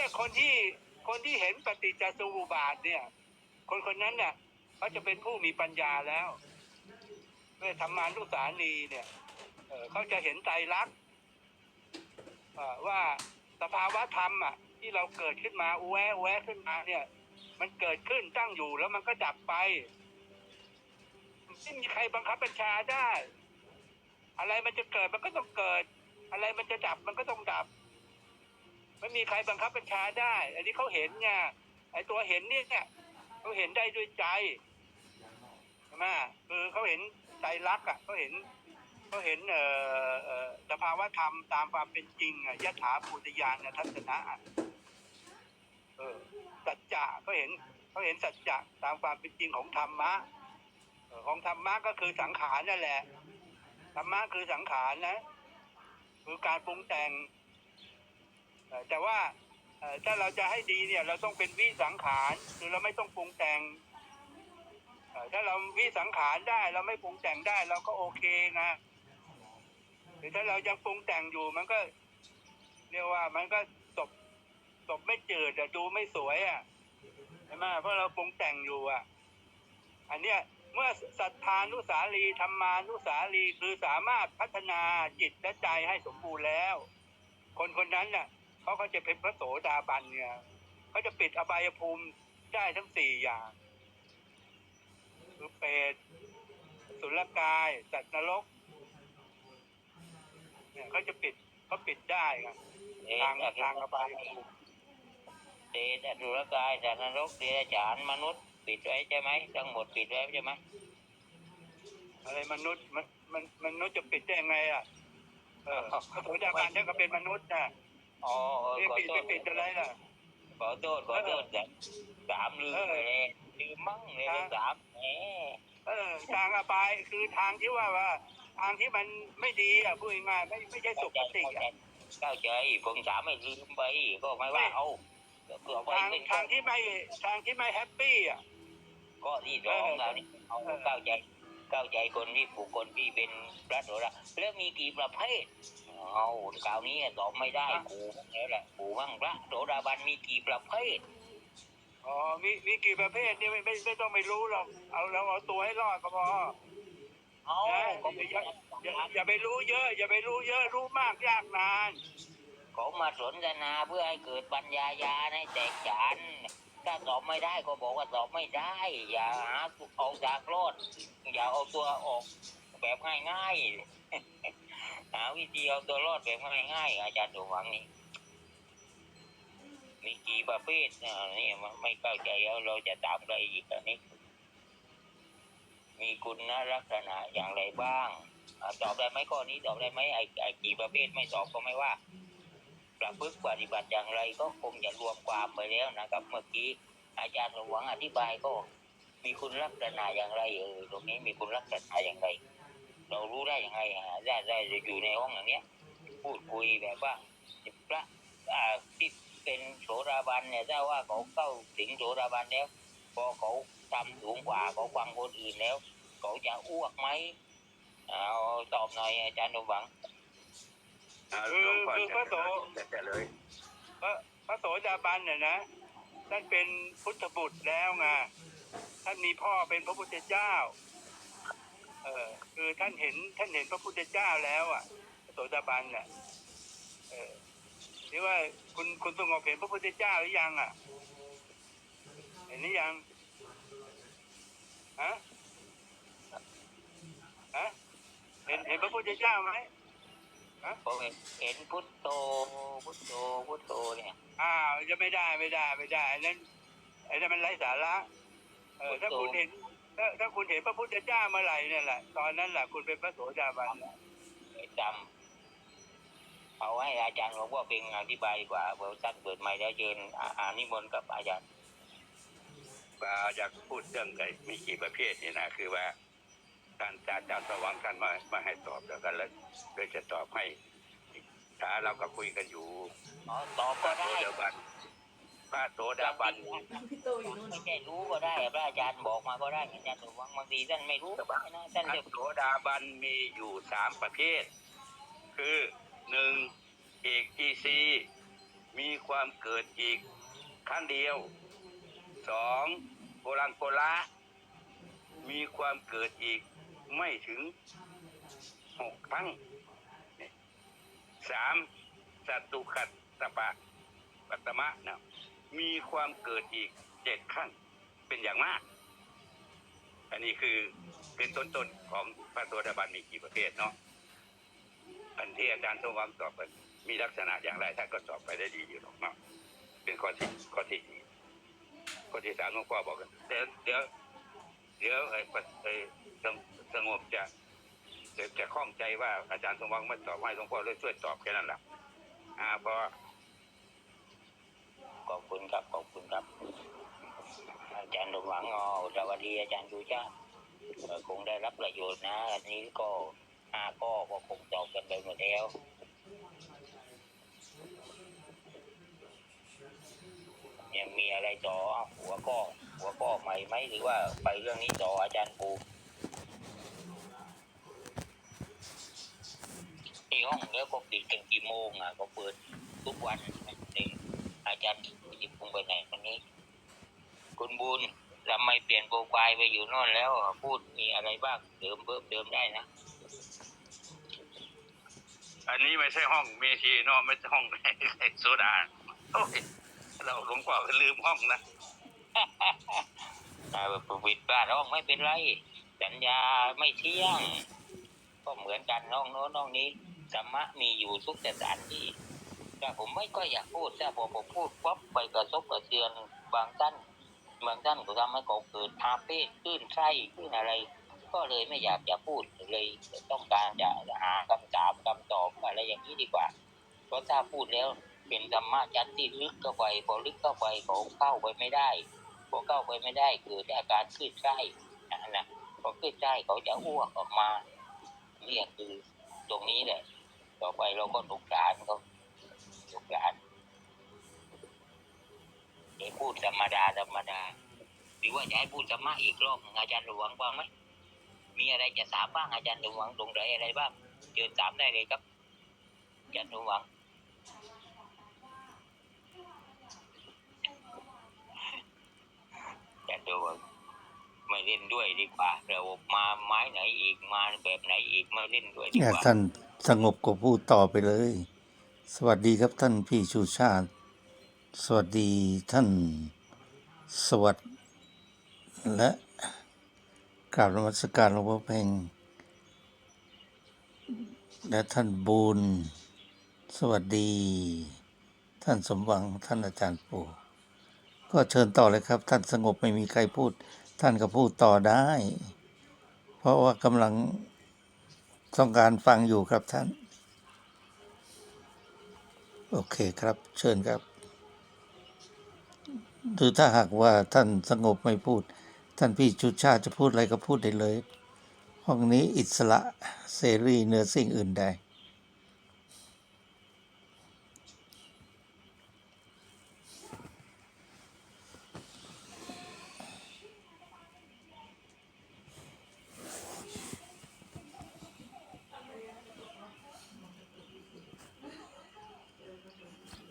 เนี่ยคนที่คนที่เห็นปฏิจจสมุปบาทเนี่ย คนคนนั้นเนี่ยเขาจะเป็นผู้มีปัญญาแล้วเมื่อธรรมานุสานีเนี่ยเขาจะเห็นใจรักว่าสภาวะธรรมอะ ที่เราเกิดขึ้นมาแวะแวะขึ้นมาเนี่ย มันเกิดขึ้นตั้งอยู่แล้วมันก็ดับไปไม่มีใครบังคับบัญชาได้ อะไรมันจะเกิดมันก็ต้องเกิด อะไรมันจะดับมันก็ต้องดับ ไม่มีใครบังคับบัญชาได้ อันนี้เขาเห็นไงไอ้ตัวเห็นเนี่ยเขาเห็นได้ด้วยใจใช่ไหมคือเขาเห็นใจรักอะเขาเห็นเขาเห็นเอ่อเออสภาวะธรรมตามความเป็นจริงอะยถาภูตยานทัศนะเออสัจจะเขาเห็นเขาเห็นสัจจะตามความเป็นจริงของธรรมะของธรรมะก็คือสังขารนั่นแหละธรรมะคือสังขารนะ คือการปรุงแต่ง แต่ว่าถ้าเราจะให้ดีเนี่ยเราต้องเป็นวิสังขารคือเราไม่ต้องปรุงแต่งถ้าเราวิสังขารได้ เราไม่ปรุงแต่งได้ เราก็โอเคนะหรือถ้าเรายังปรุงแต่งอยู่มันก็เรียกว่ามันก็ศพศพไม่จืดดูไม่สวยอะใช่ไหมเพราะเราปรุงแต่งอยู่อะอันเนี้ยเมื่อศรัทธานุสาลีธรรมานุสาลีคือสามารถพัฒนาจิตและใจให้สมบูรณ์แล้ว คนคนนั้นน่ะ เขาก็จะเป็นพระโสดาบันเนี่ยเขาจะปิดอบายภูมิได้ทั้งสี่อย่างคือเปรตสุรกาย สัตว์นรก เนี่ยเขาจะปิดเขาปิดได้ครับเดชทางอสุทางรอบายภูมิเดชอสุรกาย สัตว์นรกเดรัจฉานมนุษย์ปิดไว้ใช่ไหมทั้งหมดปิดไว้ใช่ไหมอะไรมนุษย์มันมันมนุษย์จะปิดได้ยังไงอะเออพระโสดาบันท่านก็เป็นมนุษย์นะ อ๋อเออไม่ขอปิดโทไม่ษปิดอะไรล่ะ ขอโทษขอโทษแต่สามลืมไปเลยลืมมั่งเลยครับสามแหมเออทางอบายคือทางที่ว่าว่า ทางที่มันไม่ดีอะพูดง่ายๆไม่ไม่ใช่สุขติอะเข้าใจผมถามไม่ลืมไปก็ไม่ว่าเอาเผื่อไว้ทางเป็นทางที่ไม่ทางที่ไม่แฮปปี้อะ ก็ที่สองเรานี่เอาเข้าใจ เข้าใจคนที่ผูกคนที่เป็นพระโสดาแล้วมีกี่ประเภทเอาคราวนี้ตอบไม่ได้กูแล้วแหละกูมั่งพระโสดาบันมีกี่ประเภทอ๋อมีมีกี่ประเภทนี่ไม่ไม่ไม่ต้องไปรู้หรอกเอาเราเอาตัวให้รอดก็พอเอานะก็อย่าอย่าอย่าไปรู้เยอะ อย่าไปรู้เยอะรู้มากยากนานเขามาสนทนาเพื่อให้เกิดปัญญาญาณให้แตกฉาน ถ้าตอบไม่ได้ก็บอกว่าตอบไม่ได้ อย่าหาเอาจากรอดอย่าเอาตัวออกแบบง่ายๆ หาวิธีเอาตัวรอดแบบง่ายๆ อาจารย์ตัวหวังนี่มีกี่ประเภทอ่านี่มันไม่เข้าใจแล้วเราจะตามอะไรอีกอันนี้ มีคุณลักษณะอย่างไรบ้างอตอบได้ไหมข้อนี้ตอบได้ไหมไอ้ไอ้กี่ประเภทไม่ตอบก็ไม่ว่า ประพฤติปฏิบัติอย่างไรก็คงจะรวมความไปแล้วนะครับ เมื่อกี้อาจารย์สมหวังอธิบายก็มีคุณลักษณะอย่างไรเออตรงนี้มีคุณลักษณะอย่างไร เรารู้ได้ยังไงอะได้ได้อยู่ในห้องอย่างเนี้ย พูดคุยแบบว่าพระอ่าที่เป็นโสดาบันเนี่ยถ้าว่าเขาเข้าถึงโสดาบันแล้ว พอเขาทำสูงกว่าเขาฟังคนอื่นแล้ว เขาจะอ้วกไหมเอาตอบหน่อยอาจารย์สมหวัง คือคือพระโสแต่เลยพระพระโสดาบันเนี่ยนะท่านเป็นพุทธบุตรแล้วไงท่านมีพ่อเป็นพระพุทธเจ้า เออคือท่านเห็นท่านเห็นพระพุทธเจ้าแล้วอะพระโสดาบันเนี่ยเออนี่ว่าคุณคุณสงบเห็นพระพุทธเจ้าหรือยังอะ เห็นหรือยังฮะฮะเห็นเห็นพระพุทธเจ้าไหม ผมเห็นเห็นพุทโธพุทโธพุทโธเนี่ยอ้าวจะไม่ได้ไม่ได้ไม่ได้อันนั้นไอ้นั่นมันไร้สาระเออถ้าคุณเห็นถ้าถ้าคุณเห็นพระพุทธเจ้าเมื่อไหร่เนี่ยแหละตอนนั้นแหละคุณเป็นพระโสดาบันแล้วจำเอาให้อาจารย์หลวงพ่อเป็นอธิบายดีกว่าเปิดตั้งเปิดไม้แล้วเชิญอ่าอ่านนิมนต์กับอาจารย์ว่าอยากพูดเรื่องไก่มีกี่ประเภทนี่นะคือว่า ท่านอาจารย์สว่างท่านมามาให้ตอบแล้วกันแล้วโดยจะตอบให้ถ้าเราก็คุยกันอยู่อ๋อตอบพก็ระโสได้ดาบันพระโสดาบันพี่โตอยู่นู่นไม่ใช่รู้ก็ได้พระอาจารย์บอกมาก็ได้อาจารย์หลวงบางทีท่านไม่รู้ก็ได้นะท่านพจะระโสดาบันมีอยู่สามประเภท คือหนึ่งเอกอีซีมีความเกิดอีกครั้งเดียวสองโกลังโกละ มีความเกิดอีก ไม่ถึงหกครั้งนี่สามสัตุขัตตปะปัตมะนะมีความเกิดอีกเจ็ดครั้งเป็นอย่างมาก อันนี้คือเป็นต้นๆของพระโสดาบันมีกี่ประเภทเนาะอันที่อาจารย์สมหวังตอบไปมีลักษณะอย่างไรท่านก็ตอบไปได้ดีอยู่หรอกเนาะเป็นข้อที่ข้อที่สี่ข้อที่สามหลวงพ่อบอกกันเดี๋ยวเดี๋ยวเดี๋ยวไอ้ปะไอ้ สงบจะจะจะข้องใจว่าอาจารย์สมหวังไม่ตอบให้หลวงพ่อเลยช่วยตอบแค่นั้นแหละอ่าเพราะขอบคุณครับขอบคุณครับ อาจารย์สมหวังอ๋อสวัสดีอาจารย์ดูชาติเอ่อคงได้รับประโยชน์นะ อันนี้ก็ห้าข้อก็คงตอบกันไปหมดแล้วยังมีอะไรต่อหัวข้อหัวข้อใหม่ไหมหรือว่าไปเรื่องนี้ต่ออาจารย์ปู้องแล้วก็ปิดกันกี่โมงอะก็เปิดทุกวันนี่อาจารย์จิบคงไปไหนวันนี้ คุณบุญทำไมเปลี่ยนโปรไฟล์ไปอยู่โน่นแล้วพูดมีอะไรบ้างเดิมเพิ่มเดิมได้นะ อันนี้ไม่ใช่ห้องเมทีเนาะไม่ใช่ห้องโซดาโอ้ยเราหลวงพ่อก็ลืมห้องนะอ่าปิดบ้านห้องไม่เป็นไร สัญญาไม่เที่ยง ก็เหมือนกันน้องโน้นน้องนี้ ธรรมะมีอยู่ทุกสถานที่แต่ผมไม่ก็อยากพูดแต่พอผมพูดป๊บไปกระทบกระเทือนบางท่านบางท่านก็ทำให้เขาเกิดอาเพศขึ้นไส้ขึ้นอะไร ก็เลยไม่อยากจะพูดเลยต้องการจะหาคำถามคำตอบอะไรอย่างนี้ดีกว่า เพราะถ้าพูดแล้วเป็นธรรมะชั้นที่ลึกเข้าไปพอลึกเข้าไปเขาเข้าไปไม่ได้พอเข้าไปไม่ได้เกิดอาการขึ้นไส้นะนะพอขึ้นไส้เขาจะอ้วกออกมาเนี่คือตรงนี้แหละ ต่อไปเราก็สงสารเขาสงสารเดี๋ยวพูดธรรมดาธรรมดาหรือว่าจะให้พูดธรรมะอีกรอบอาจารย์หลวงบ้างไหมมีอะไรจะถามบ้างอาจารย์หลวงตรงไหนอะไรบ้างเชิญถามได้เลยครับอาจารย์หลวงอาจารย์หลวง ไม่เล่นด้วยดีกว่าเรามาไม้ไหนอีกมาแบบไหนอีกไม่เล่นด้วยดีเนี่ยกว่าท่านสงบก็พูดต่อไปเลย สวัสดีครับท่านพี่ชูชาติ สวัสดีท่านสวัสดิ์และกราบนมัสการหลวงพ่อเพ่งและท่านบูนสวัสดี ท่านสมหวังท่านอาจารย์ปู่ก็เชิญต่อเลยครับ ท่านสงบไม่มีใครพูด ท่านก็พูดต่อได้ เพราะว่ากำลังต้องการฟังอยู่ครับท่าน โอเคครับ เชิญครับหรือถ้าหากว่าท่านสงบไม่พูด ท่านพี่ชุดชาติจะพูดอะไรก็พูดได้เลย ห้องนี้อิสระเสรีเนื้อสิ่งอื่นใด